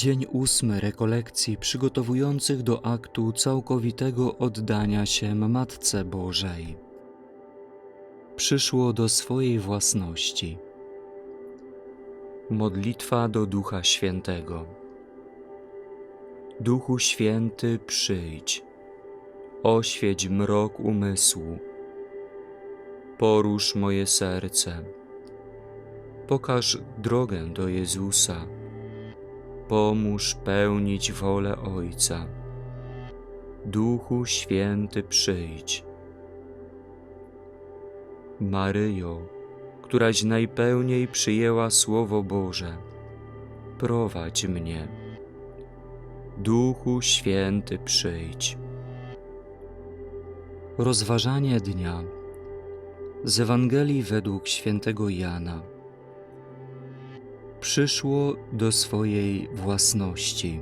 Dzień ósmy rekolekcji przygotowujących do aktu całkowitego oddania się Matce Bożej. Przyszło do swojej własności. Modlitwa do Ducha Świętego. Duchu Święty, przyjdź, oświeć mrok umysłu, porusz moje serce, pokaż drogę do Jezusa pomóż pełnić wolę Ojca. Duchu Święty przyjdź. Maryjo, któraś najpełniej przyjęła Słowo Boże, prowadź mnie. Duchu Święty przyjdź. Rozważanie dnia z Ewangelii według świętego Jana przyszło do swojej własności.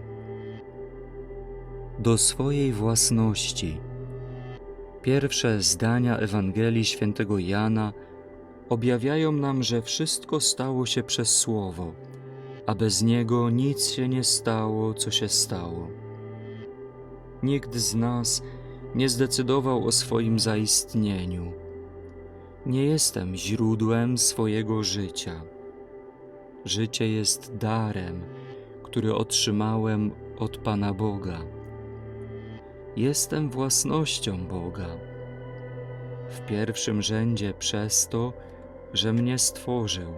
Do swojej własności. Pierwsze zdania Ewangelii świętego Jana objawiają nam, że wszystko stało się przez Słowo, a bez Niego nic się nie stało, co się stało. Nikt z nas nie zdecydował o swoim zaistnieniu. Nie jestem źródłem swojego życia. Życie jest darem, który otrzymałem od Pana Boga. Jestem własnością Boga. W pierwszym rzędzie przez to, że mnie stworzył,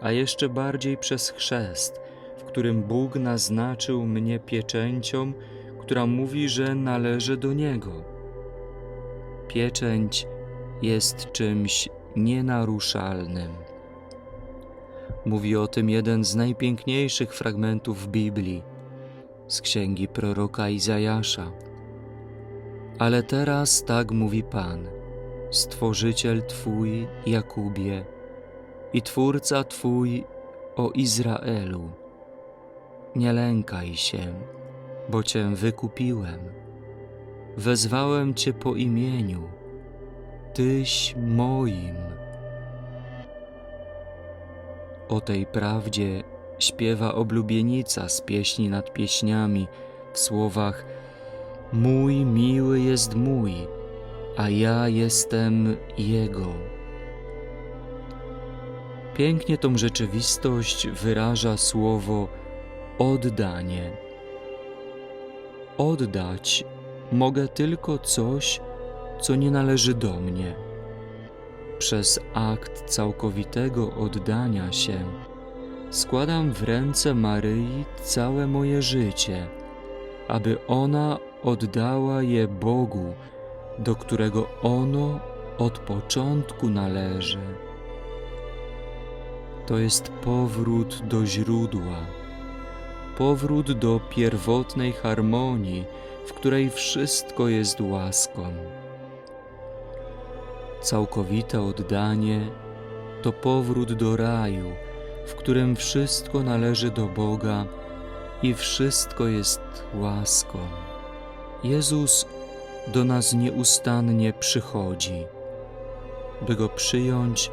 a jeszcze bardziej przez chrzest, w którym Bóg naznaczył mnie pieczęcią, która mówi, że należy do Niego. Pieczęć jest czymś nienaruszalnym. Mówi o tym jeden z najpiękniejszych fragmentów Biblii z księgi proroka Izajasza. Ale teraz tak mówi Pan, Stworzyciel Twój, Jakubie, i Twórca Twój, o Izraelu. Nie lękaj się, bo Cię wykupiłem. Wezwałem Cię po imieniu. Tyś moim. O tej prawdzie śpiewa oblubienica z pieśni nad pieśniami w słowach Mój miły jest mój, a ja jestem Jego. Pięknie tą rzeczywistość wyraża słowo oddanie. Oddać mogę tylko coś, co nie należy do mnie przez akt całkowitego oddania się składam w ręce Maryi całe moje życie, aby ona oddała je Bogu, do którego ono od początku należy. To jest powrót do źródła, powrót do pierwotnej harmonii, w której wszystko jest łaską. Całkowite oddanie to powrót do raju, w którym wszystko należy do Boga i wszystko jest łaską. Jezus do nas nieustannie przychodzi. By go przyjąć,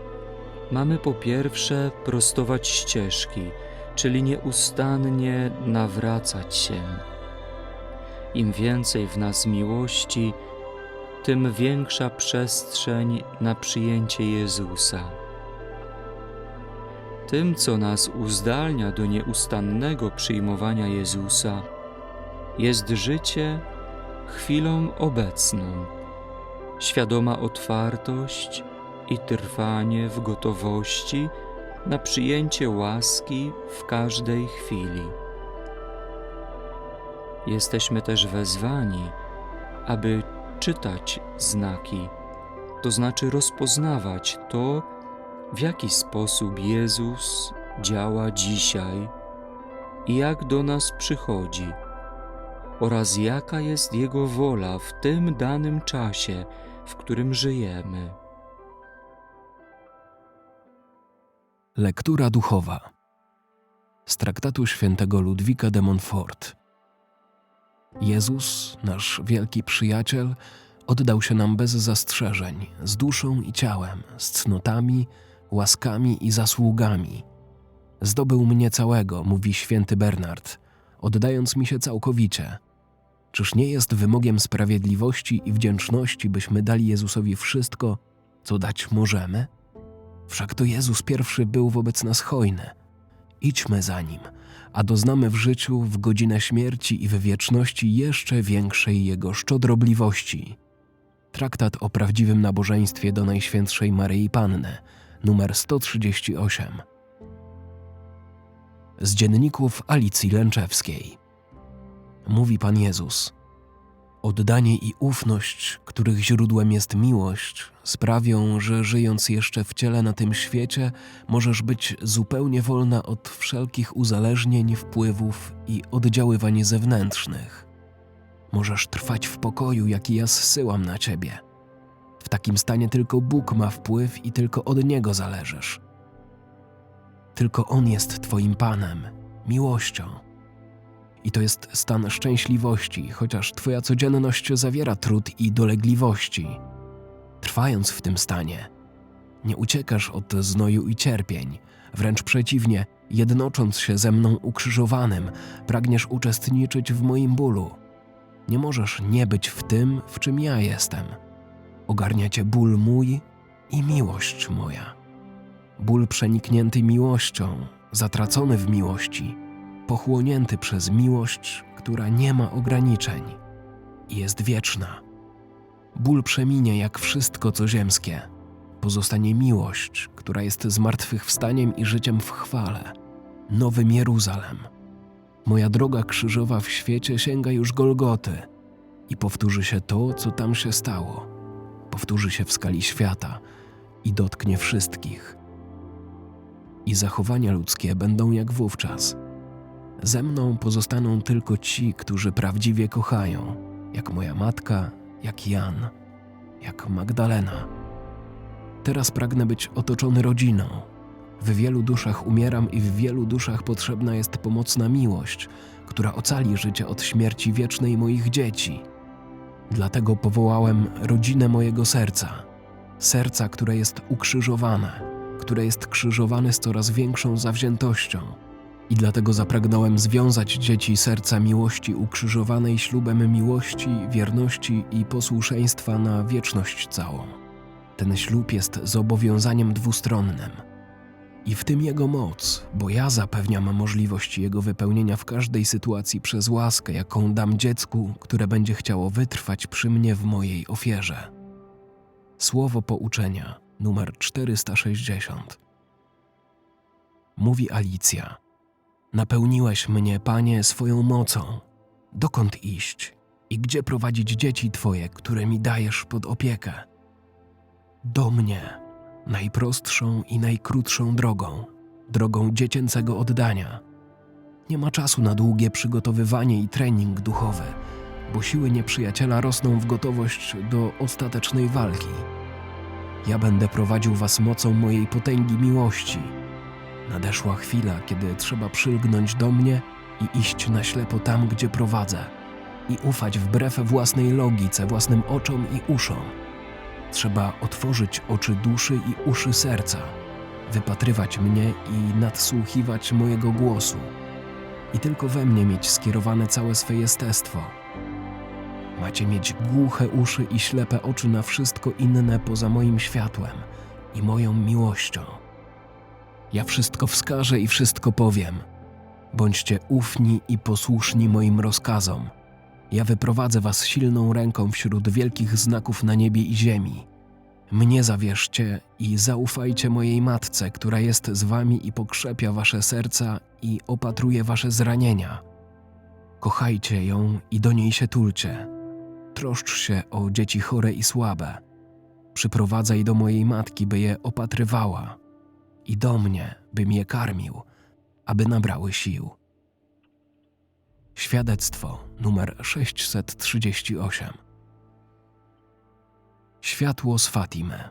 mamy po pierwsze prostować ścieżki, czyli nieustannie nawracać się. Im więcej w nas miłości, tym większa przestrzeń na przyjęcie Jezusa. Tym, co nas uzdalnia do nieustannego przyjmowania Jezusa, jest życie chwilą obecną, świadoma otwartość i trwanie w gotowości na przyjęcie łaski w każdej chwili. Jesteśmy też wezwani, aby czytać znaki, to znaczy rozpoznawać to, w jaki sposób Jezus działa dzisiaj i jak do nas przychodzi, oraz jaka jest Jego wola w tym danym czasie, w którym żyjemy. Lektura duchowa z traktatu świętego Ludwika de Montfort. Jezus, nasz wielki przyjaciel, oddał się nam bez zastrzeżeń, z duszą i ciałem, z cnotami, łaskami i zasługami. Zdobył mnie całego, mówi święty Bernard, oddając mi się całkowicie. Czyż nie jest wymogiem sprawiedliwości i wdzięczności, byśmy dali Jezusowi wszystko, co dać możemy? Wszak to Jezus pierwszy był wobec nas hojny. Idźmy za nim, a doznamy w życiu, w godzinę śmierci i w wieczności jeszcze większej Jego szczodrobliwości. Traktat o prawdziwym nabożeństwie do Najświętszej Maryi Panny, numer 138. Z dzienników Alicji Lęczewskiej. Mówi Pan Jezus. Oddanie i ufność, których źródłem jest miłość, sprawią, że żyjąc jeszcze w ciele na tym świecie, możesz być zupełnie wolna od wszelkich uzależnień, wpływów i oddziaływań zewnętrznych. Możesz trwać w pokoju, jaki ja zsyłam na ciebie. W takim stanie tylko Bóg ma wpływ i tylko od Niego zależysz. Tylko On jest Twoim Panem, miłością. I to jest stan szczęśliwości, chociaż Twoja codzienność zawiera trud i dolegliwości. Trwając w tym stanie, nie uciekasz od znoju i cierpień, wręcz przeciwnie, jednocząc się ze mną ukrzyżowanym, pragniesz uczestniczyć w moim bólu. Nie możesz nie być w tym, w czym ja jestem. Ogarnia cię ból mój i miłość moja. Ból przeniknięty miłością, zatracony w miłości, pochłonięty przez miłość, która nie ma ograniczeń i jest wieczna. Ból przeminie jak wszystko, co ziemskie. Pozostanie miłość, która jest zmartwychwstaniem i życiem w chwale, nowym Jeruzalem. Moja droga krzyżowa w świecie sięga już Golgoty i powtórzy się to, co tam się stało. Powtórzy się w skali świata i dotknie wszystkich. I zachowania ludzkie będą jak wówczas. Ze mną pozostaną tylko ci, którzy prawdziwie kochają, jak moja matka, jak Jan, jak Magdalena. Teraz pragnę być otoczony rodziną. W wielu duszach umieram i w wielu duszach potrzebna jest pomocna miłość, która ocali życie od śmierci wiecznej moich dzieci. Dlatego powołałem rodzinę mojego serca. Serca, które jest ukrzyżowane, które jest krzyżowane z coraz większą zawziętością. I dlatego zapragnąłem związać dzieci serca miłości ukrzyżowanej ślubem miłości, wierności i posłuszeństwa na wieczność całą. Ten ślub jest zobowiązaniem dwustronnym. I w tym jego moc, bo ja zapewniam możliwość jego wypełnienia w każdej sytuacji przez łaskę, jaką dam dziecku, które będzie chciało wytrwać przy mnie w mojej ofierze. Słowo pouczenia, numer 460. Mówi Alicja. Napełniłeś mnie, Panie, swoją mocą. Dokąd iść i gdzie prowadzić dzieci Twoje, które mi dajesz pod opiekę? Do mnie, najprostszą i najkrótszą drogą, drogą dziecięcego oddania. Nie ma czasu na długie przygotowywanie i trening duchowy, bo siły nieprzyjaciela rosną w gotowość do ostatecznej walki. Ja będę prowadził Was mocą mojej potęgi miłości Nadeszła chwila, kiedy trzeba przylgnąć do mnie i iść na ślepo tam, gdzie prowadzę, i ufać wbrew własnej logice, własnym oczom i uszom. Trzeba otworzyć oczy duszy i uszy serca, wypatrywać mnie i nadsłuchiwać mojego głosu, i tylko we mnie mieć skierowane całe swe jestestwo. Macie mieć głuche uszy i ślepe oczy na wszystko inne poza moim światłem i moją miłością. Ja wszystko wskażę i wszystko powiem. Bądźcie ufni i posłuszni moim rozkazom. Ja wyprowadzę was silną ręką wśród wielkich znaków na niebie i ziemi. Mnie zawierzcie i zaufajcie mojej matce, która jest z wami i pokrzepia wasze serca i opatruje wasze zranienia. Kochajcie ją i do niej się tulcie. Troszcz się o dzieci chore i słabe. Przyprowadzaj do mojej matki, by je opatrywała i do mnie, bym je karmił, aby nabrały sił. Świadectwo numer 638 Światło z Fatimy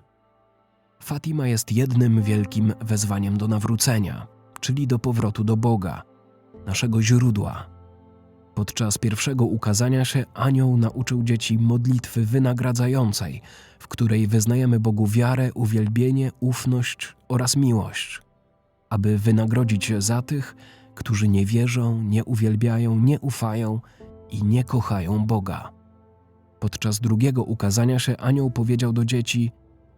Fatima jest jednym wielkim wezwaniem do nawrócenia, czyli do powrotu do Boga, naszego źródła. Podczas pierwszego ukazania się anioł nauczył dzieci modlitwy wynagradzającej, w której wyznajemy Bogu wiarę, uwielbienie, ufność oraz miłość. aby wynagrodzić za tych, którzy nie wierzą, nie uwielbiają, nie ufają i nie kochają Boga. Podczas drugiego ukazania się anioł powiedział do dzieci: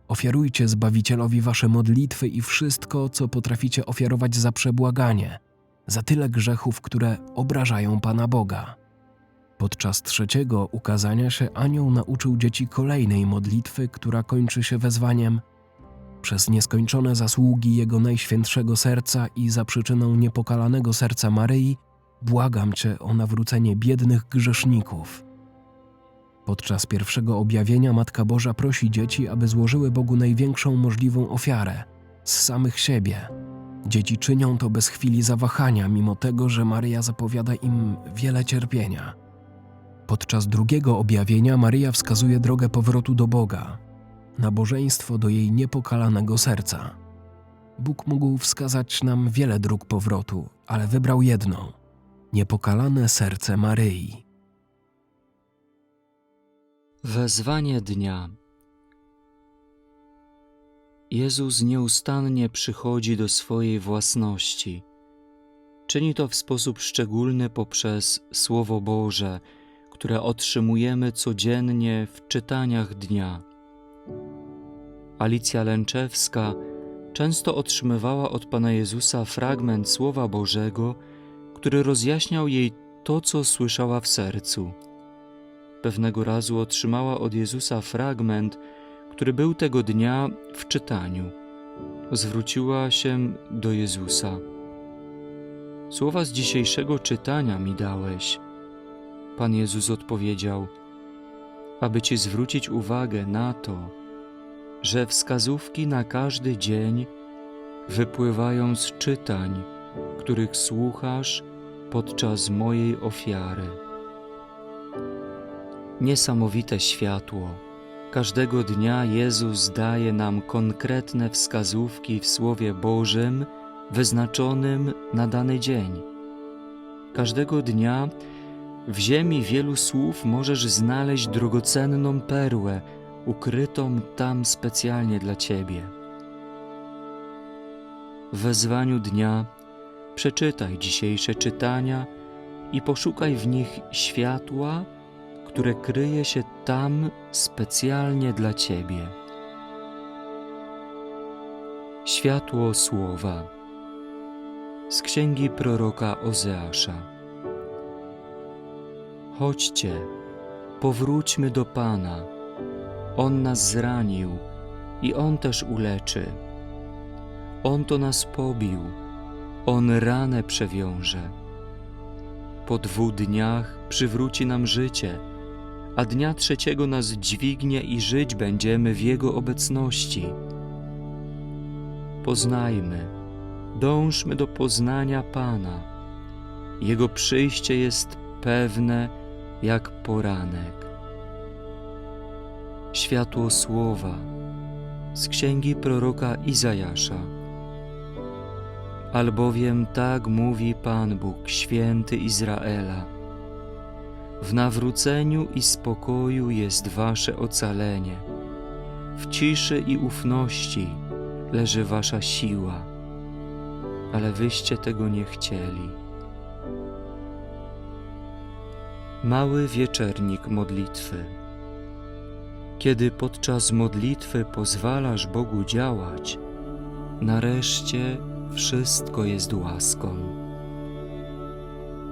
Ofiarujcie Zbawicielowi wasze modlitwy i wszystko, co potraficie ofiarować za przebłaganie, za tyle grzechów, które obrażają Pana Boga. Podczas trzeciego ukazania się anioł nauczył dzieci kolejnej modlitwy, która kończy się wezwaniem przez nieskończone zasługi Jego Najświętszego Serca i za przyczyną niepokalanego serca Maryi, błagam Cię o nawrócenie biednych grzeszników. Podczas pierwszego objawienia Matka Boża prosi dzieci, aby złożyły Bogu największą możliwą ofiarę z samych siebie. Dzieci czynią to bez chwili zawahania, mimo tego, że Maryja zapowiada im wiele cierpienia. Podczas drugiego objawienia Maryja wskazuje drogę powrotu do Boga, nabożeństwo do jej niepokalanego serca. Bóg mógł wskazać nam wiele dróg powrotu, ale wybrał jedną niepokalane serce Maryi. Wezwanie dnia. Jezus nieustannie przychodzi do swojej własności. Czyni to w sposób szczególny poprzez Słowo Boże, które otrzymujemy codziennie w czytaniach dnia. Alicja Lęczewska często otrzymywała od Pana Jezusa fragment Słowa Bożego, który rozjaśniał jej to, co słyszała w sercu. Pewnego razu otrzymała od Jezusa fragment, który był tego dnia w czytaniu. Zwróciła się do Jezusa. Słowa z dzisiejszego czytania mi dałeś. Pan Jezus odpowiedział, aby ci zwrócić uwagę na to, że wskazówki na każdy dzień wypływają z czytań, których słuchasz podczas mojej ofiary. Niesamowite światło. Każdego dnia Jezus daje nam konkretne wskazówki w Słowie Bożym wyznaczonym na dany dzień. Każdego dnia w ziemi wielu słów możesz znaleźć drogocenną perłę, ukrytą tam specjalnie dla Ciebie. W wezwaniu dnia przeczytaj dzisiejsze czytania i poszukaj w nich światła, które kryje się tam specjalnie dla Ciebie. Światło Słowa z księgi proroka Ozeasza. Chodźcie, powróćmy do Pana. On nas zranił i On też uleczy. On to nas pobił, On ranę przewiąże. Po dwóch dniach przywróci nam życie, a dnia trzeciego nas dźwignie i żyć będziemy w Jego obecności. Poznajmy, dążmy do poznania Pana. Jego przyjście jest pewne jak poranek. Światło Słowa z księgi proroka Izajasza. Albowiem tak mówi Pan Bóg, święty Izraela. W nawróceniu i spokoju jest wasze ocalenie. W ciszy i ufności leży wasza siła, ale wyście tego nie chcieli. Mały wieczernik modlitwy. Kiedy podczas modlitwy pozwalasz Bogu działać, nareszcie wszystko jest łaską.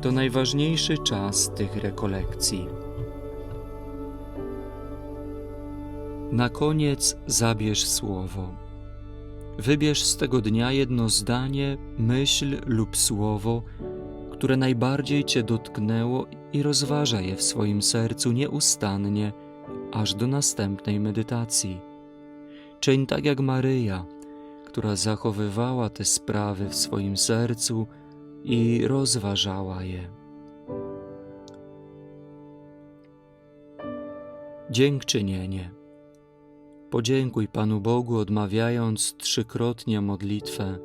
to najważniejszy czas tych rekolekcji. Na koniec zabierz słowo. Wybierz z tego dnia jedno zdanie, myśl lub słowo, które najbardziej Cię dotknęło i rozważa je w swoim sercu nieustannie, aż do następnej medytacji. Czyń tak jak Maryja, która zachowywała te sprawy w swoim sercu i rozważała je. Dziękczynienie. Podziękuj Panu Bogu, odmawiając trzykrotnie modlitwę.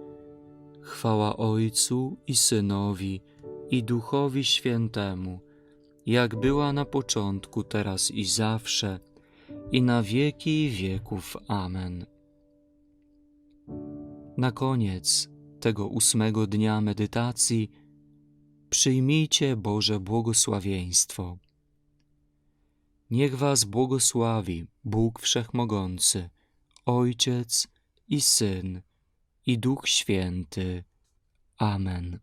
Chwała Ojcu i Synowi i Duchowi Świętemu, jak była na początku, teraz i zawsze, i na wieki wieków. Amen. Na koniec tego ósmego dnia medytacji przyjmijcie Boże błogosławieństwo. Niech Was błogosławi Bóg Wszechmogący, Ojciec i Syn i Duch Święty. Amen.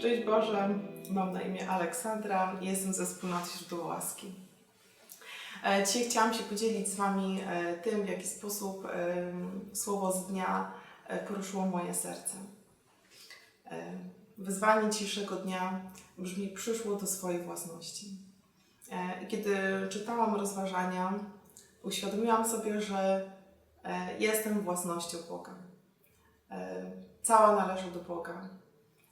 Szczęść Boże, mam na imię Aleksandra, jestem ze wspólnoty Źródło Łaski. E, Dzisiaj chciałam się podzielić z Wami e, tym, w jaki sposób em, słowo z dnia e, poruszyło moje serce. E, Wyzwanie dzisiejszego dnia brzmi: Przyszło do swojej własności. E, Kiedy czytałam rozważania, uświadomiłam sobie, że e, jestem własnością Boga. E, Cała należy do Boga.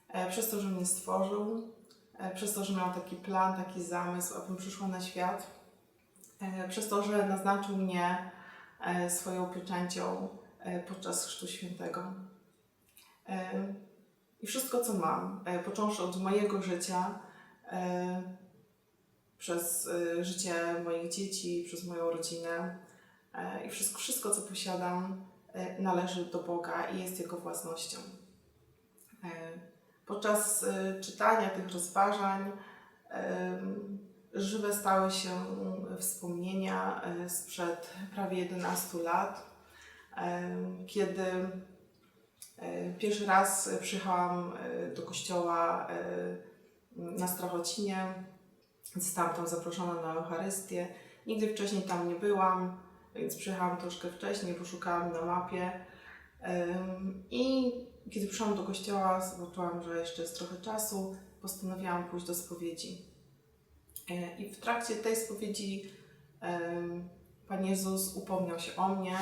E, przez to, że mnie stworzył, e, przez to, że miał taki plan, taki zamysł, abym przyszła na świat, e, przez to, że naznaczył mnie swoją pieczęcią podczas Chrztu Świętego. I wszystko, co mam, począwszy od mojego życia, przez życie moich dzieci, przez moją rodzinę i wszystko, wszystko, co posiadam, należy do Boga i jest Jego własnością. Podczas e, czytania tych rozważań em, żywe stały się wspomnienia e, sprzed prawie 11 lat, kiedy pierwszy raz przyjechałam do kościoła na Strachocinie. Zostałam tam zaproszona na Eucharystię. Nigdy wcześniej tam nie byłam, więc przyjechałam troszkę wcześniej, poszukałam na mapie. I kiedy przyszłam do kościoła, zobaczyłam, że jeszcze jest trochę czasu, postanowiłam pójść do spowiedzi. E, I w trakcie tej spowiedzi Pan Jezus upomniał się o mnie,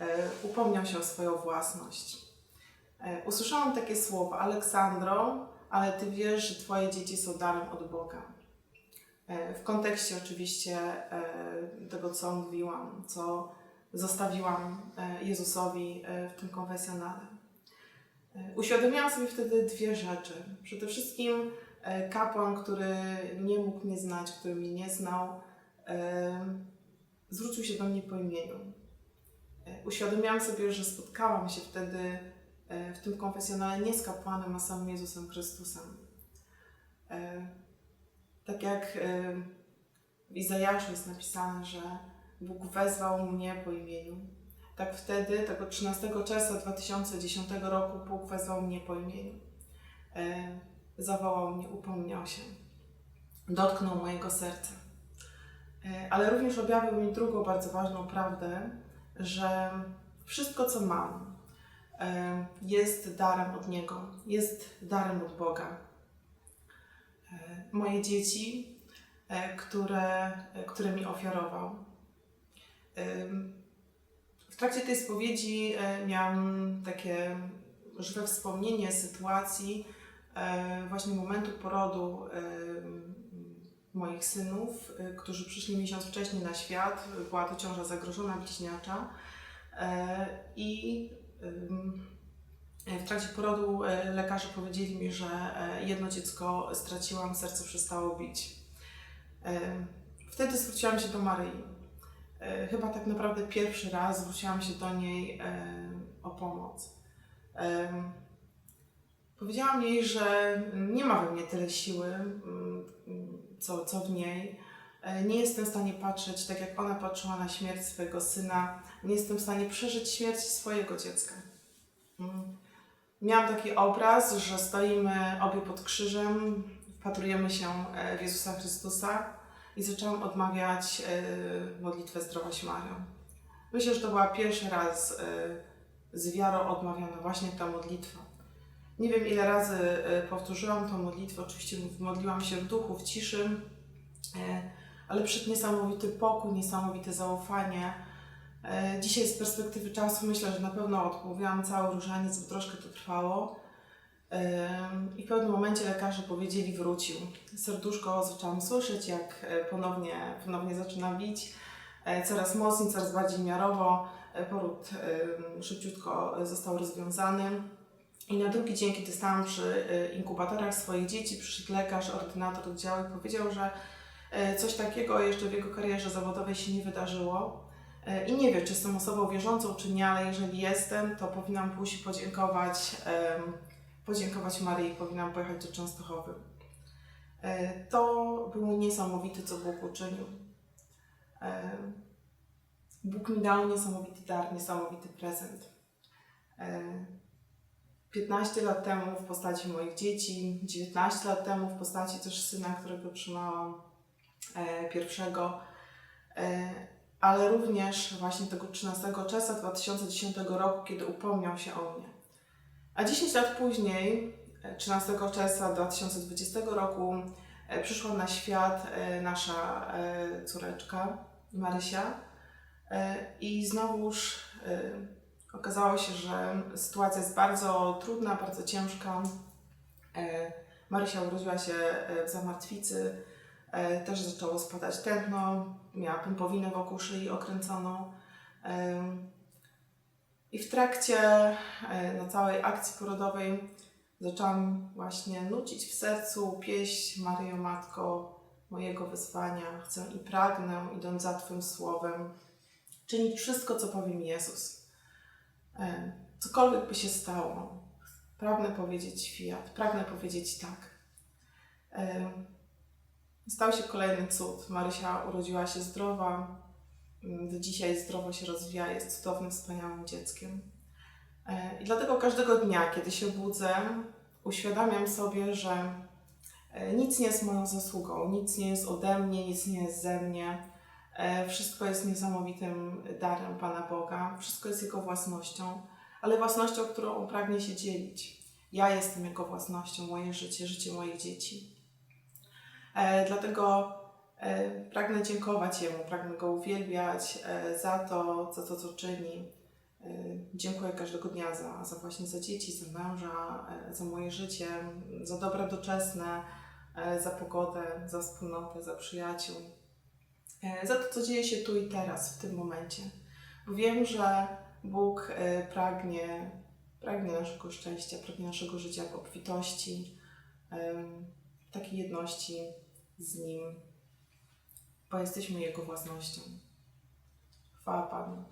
e, upomniał się o swoją własność. E, Usłyszałam takie słowa, Aleksandro, ale Ty wiesz, że Twoje dzieci są darem od Boga. W kontekście oczywiście tego, co mówiłam, co zostawiłam e, Jezusowi e, w tym konfesjonale. E, Uświadomiłam sobie wtedy dwie rzeczy. Przede wszystkim kapłan, który nie mógł mnie znać, który mnie nie znał, zwrócił się do mnie po imieniu. Uświadomiłam sobie, że spotkałam się wtedy w tym konfesjonale nie z kapłanem, a samym Jezusem Chrystusem. Tak jak w Izajaszu jest napisane, że Bóg wezwał mnie po imieniu. Tak wtedy, tego 13 czerwca 2010 roku, Bóg wezwał mnie po imieniu. E, zawołał mnie, upomniał się. Dotknął mojego serca. E, ale również objawił mi drugą bardzo ważną prawdę, że wszystko, co mam, e, jest darem od Niego, jest darem od Boga. Moje dzieci, które, które mi ofiarował. W trakcie tej spowiedzi e, miałam takie żywe wspomnienie sytuacji, e, właśnie momentu porodu moich synów, e, którzy przyszli miesiąc wcześniej na świat. Była to ciąża zagrożona bliźniacza. I w trakcie porodu lekarze powiedzieli mi, że jedno dziecko straciłam, serce przestało bić. Wtedy zwróciłam się do Maryi. E, Chyba tak naprawdę pierwszy raz zwróciłam się do niej e, o pomoc. Powiedziałam jej, że nie ma we mnie tyle siły, mm, co, co w niej. E, Nie jestem w stanie patrzeć tak, jak ona patrzyła na śmierć swojego syna. Nie jestem w stanie przeżyć śmierci swojego dziecka. Mm. Miałam taki obraz, że stoimy obie pod krzyżem, wpatrujemy się w Jezusa Chrystusa i zaczęłam odmawiać e, modlitwę Zdrowaś Mario. Myślę, że to była pierwszy raz e, z wiarą odmawiana właśnie ta modlitwa. Nie wiem ile razy e, powtórzyłam tą modlitwę, oczywiście modliłam się w duchu, w ciszy, ale przed niesamowity pokój, niesamowite zaufanie. Dzisiaj z perspektywy czasu myślę, że na pewno odmówiłam cały różaniec, bo troszkę to trwało. I w pewnym momencie lekarze powiedzieli wrócił. Serduszko zaczęłam słyszeć, jak e, ponownie, ponownie zaczyna bić. E, Coraz mocniej, coraz bardziej miarowo. E, Poród szybciutko został rozwiązany. I na drugi dzień, kiedy stałam przy inkubatorach swoich dzieci, przyszedł lekarz, ordynator oddziału i powiedział, że coś takiego jeszcze w jego karierze zawodowej się nie wydarzyło. I nie wie, czy jestem osobą wierzącą, czy nie, ale jeżeli jestem, to powinnam pójść i podziękować, podziękować Maryi, powinnam pojechać do Częstochowy. E, To był niesamowity, co Bóg uczynił. E, Bóg mi dał niesamowity dar, niesamowity prezent. E, 15 lat temu w postaci moich dzieci, 19 lat temu w postaci też syna, którego trzymałam e, pierwszego, e, ale również właśnie tego 13 czerwca 2010 roku, kiedy upomniał się o mnie. A 10 lat później, e, 13 czerwca 2020 roku, e, przyszła na świat e, nasza e, córeczka Marysia e, i znowuż e, Okazało się, że sytuacja jest bardzo trudna, bardzo ciężka. E, Marysia urodziła się e, w zamartwicy, e, też zaczęło spadać tętno, miała pępowinę wokół szyi okręconą. I w trakcie e, na całej akcji porodowej zaczęłam właśnie nucić w sercu pieśń Maryjo Matko mojego wyzwania. Chcę i pragnę, idąc za Twym słowem, czynić wszystko, co powie mi Jezus. E, Cokolwiek by się stało, pragnę powiedzieć fiat, pragnę powiedzieć tak. E, Stał się kolejny cud. Marysia urodziła się zdrowa, do dzisiaj zdrowo się rozwija, jest cudownym, wspaniałym dzieckiem. E, I dlatego każdego dnia, kiedy się budzę, uświadamiam sobie, że e, nic nie jest moją zasługą, nic nie jest ode mnie, nic nie jest ze mnie. E, Wszystko jest niesamowitym darem Pana Boga, wszystko jest Jego własnością, ale własnością, którą On pragnie się dzielić. Ja jestem Jego własnością, moje życie, życie moich dzieci. Dlatego pragnę dziękować Jemu, pragnę Go uwielbiać e, za to, za to, co czyni. E, dziękuję każdego dnia za, za właśnie za dzieci, za męża, e, za moje życie, za dobra doczesne, e, za pogodę, za wspólnotę, za przyjaciół e, za to, co dzieje się tu i teraz, w tym momencie. Bo wiem, że Bóg e, pragnie, pragnie naszego szczęścia, pragnie naszego życia w obfitości, takiej jedności z Nim, bo jesteśmy Jego własnością. Chwała Panu.